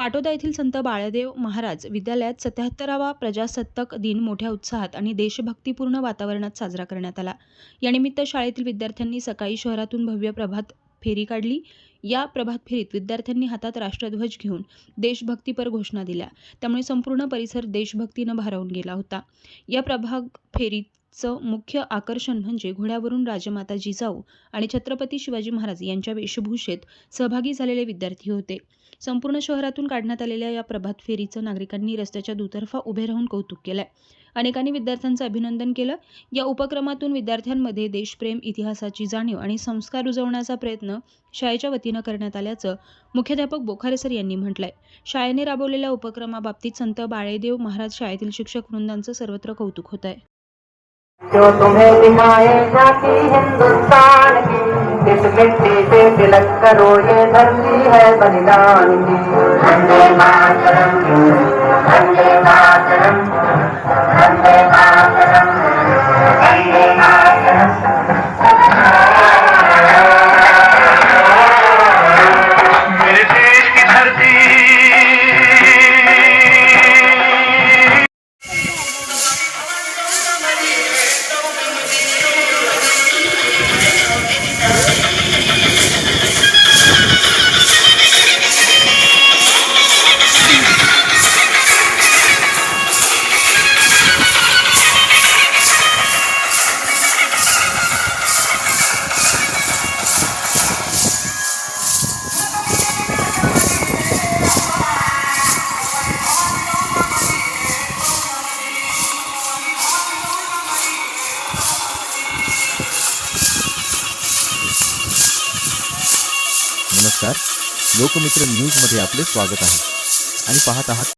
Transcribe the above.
पाटोदा येथील संत बाळदेव महाराज विद्यालयात सत्याहत्तरावा प्रजासत्ताक दिन मोठ्या उत्साहात आणि देशभक्तीपूर्ण वातावरणात साजरा करण्यात आला. यानिमित्त शाळेतील विद्यार्थ्यांनी सकाळी शहरातून भव्य प्रभात फेरी काढली. या प्रभात फेरीत विद्यार्थ्यांनी हातात राष्ट्रध्वज घेऊन देशभक्तीपर घोषणा दिल्या. त्यामुळे संपूर्ण परिसर देशभक्तीनं भारावून गेला होता. या प्रभाग फेरीचं मुख्य आकर्षण म्हणजे घोड्यावरून राजमाता जिजाऊ आणि छत्रपती शिवाजी महाराज यांच्या वेशभूषेत सहभागी झालेले विद्यार्थी होते. संपूर्ण शहरातून काढण्यात आलेल्या या प्रभात फेरीचं नागरिकांनी रस्त्याच्या दुतर्फा उभे राहून कौतुक केलंय. अनेकांनी विद्यार्थ्यांचं अभिनंदन केलं. या उपक्रमातून विद्यार्थ्यांमध्ये देशप्रेम इतिहासाची जाणीव आणि संस्कार रुजवण्याचा प्रयत्न शाळेच्या वतीनं करण्यात आल्याचं मुख्याध्यापक बोखारे सर यांनी म्हटलंय. शाळेने राबवलेल्या उपक्रमाबाबतीत संत बाळेदेव महाराज शाळेतील शिक्षक वृंदांचं सर्वत्र कौतुक होत आहे जो इस मिट्टी से तिलक करो ये धरती है बलिदान। की वंदे मातरम। वंदे मातरम। नमस्कार. लोकमित्र न्यूजमध्ये आपले स्वागत आहे. आणि पाहत आहात